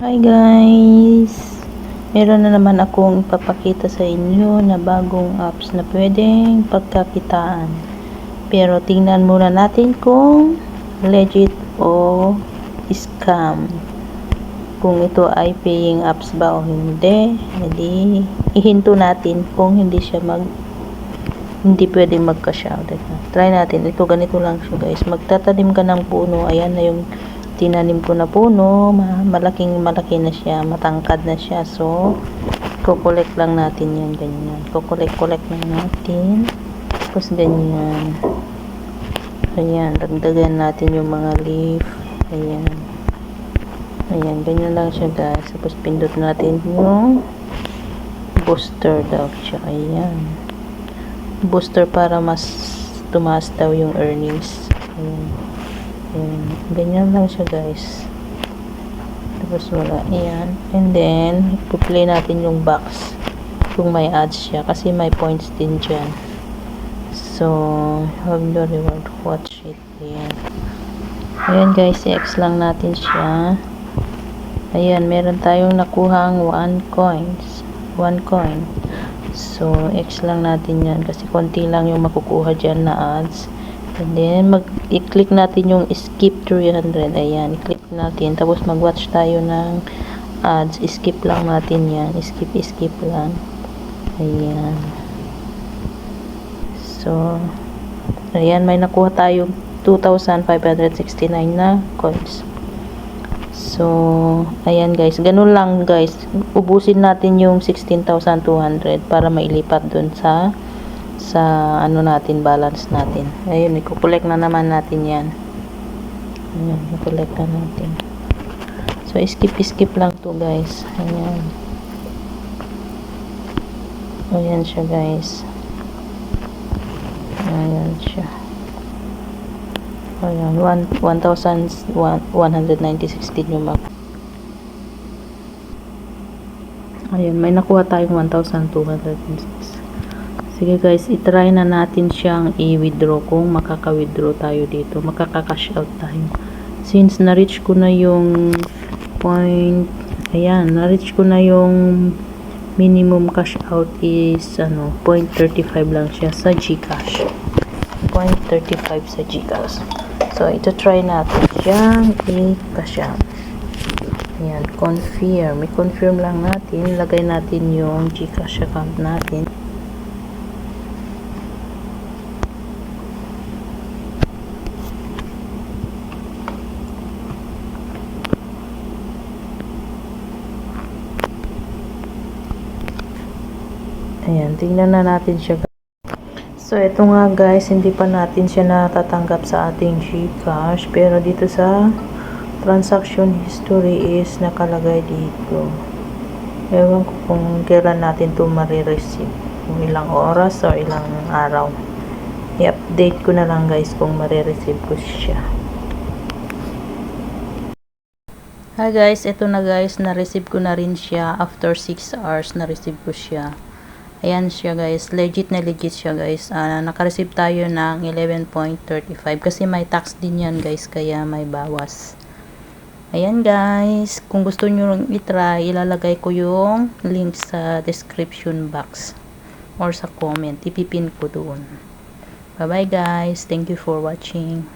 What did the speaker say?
Hi guys! Meron na naman akong ipapakita sa inyo na bagong apps na pwedeng pagkakitaan. Pero tingnan muna natin kung legit o scam. Kung ito ay paying apps ba o hindi, hindi ihinto natin kung hindi siya mag hindi pwedeng magka-siya. Try natin. Ito ganito lang siya guys. Magtatanim ka ng puno. Ayan na yung tinanim ko na puno, ma- malaking malaki na siya, matangkad na siya. So, kukolek lang natin yan, ganyan. Kukolek-kolek lang natin. Tapos ganyan. Ayan, dagdagan natin yung mga leaf. Ayan. Ayan, ganyan lang siya guys. Tapos pindot natin yung booster daw siya. Ayan. Booster para mas tumaas daw yung earnings. Ayan. Ayan. Ganyan lang siya guys. Tapos wala. Ayan. And then, ipo-play natin yung box. Kung may ads siya. Kasi may points din dyan. So, have the reward. Watch it. Ayan. Ayan guys. I-X lang natin siya. Ayan. Meron tayong nakuhang 1 coins. 1 coin. So, X lang natin yan. Kasi konti lang yung makukuha dyan na ads. And then, mag, i-click natin yung skip 300. Ayan, i-click natin. Tapos, mag-watch tayo ng ads. Skip lang natin yan. Skip, skip lang. Ayan. So, ayan, may nakuha tayong 2,569 na coins. So, ayan guys. Ganun lang guys. Ubusin natin yung 16,200 para mailipat dun sa sa ano natin, balance natin. Ayun, i-collect na naman natin yan. Ayan, i-collect na natin. So, skip-skip lang to guys. Ayan. Ayan siya guys. Ayan siya. Ayan, 1,196 din yung map. Ayan, may nakuha tayong 1,206. Sige guys, itry na natin siyang i-withdraw kung makaka-withdraw tayo dito. Makaka-cash out tayo. Since na-reach ko na yung point, ayan, na-reach ko na yung minimum cash out is ano, 0.35 lang siya sa GCash. 0.35 sa GCash. So, ito try natin siyang i-cash out. Ayan, confirm. I-confirm lang natin. Lagay natin yung GCash account natin. Ayan, tingnan na natin siya. So, ito nga guys, hindi pa natin siya natatanggap sa ating Gcash. Pero dito sa transaction history is nakalagay dito. Ewan ko kung kailan natin ito marireceive. Kung ilang oras or ilang araw. I-update ko na lang guys kung marireceive ko siya. Hi guys, ito na guys, na-receive ko na rin siya. After 6 hours, na-receive ko siya. Ayan siya guys, legit na legit siya guys. Uh, naka-receive tayo ng 11.35 kasi may tax din yan guys, kaya may bawas. Ayan guys, kung gusto nyo rin itry, ilalagay ko yung link sa description box or sa comment. Ipipin ko doon. Bye bye guys, thank you for watching.